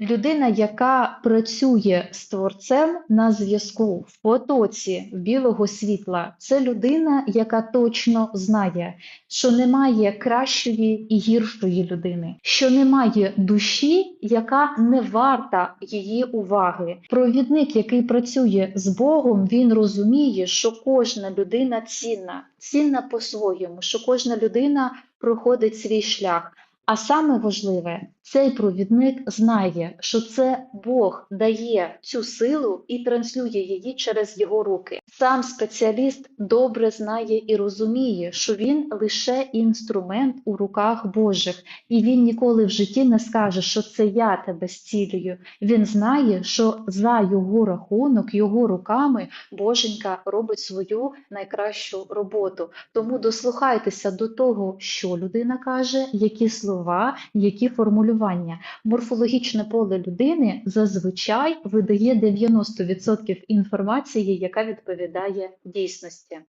Людина, яка працює з творцем на зв'язку в потоці білого світла, це людина, яка точно знає, що немає кращої і гіршої людини, що немає душі, яка не варта її уваги. Провідник, який працює з Богом, він розуміє, що кожна людина цінна, цінна по-своєму, що кожна людина проходить свій шлях. А саме важливе, цей провідник знає, що це Бог дає цю силу і транслює її через його руки. Сам спеціаліст добре знає і розуміє, що він лише інструмент у руках Божих, і він ніколи в житті не скаже, що це я тебе зцілюю. Він знає, що за його рахунок, його руками Боженька робить свою найкращу роботу. Тому дослухайтеся до того, що людина каже, які слова, які формулювання. Морфологічне поле людини зазвичай видає 90% інформації, яка відповідає дійсності.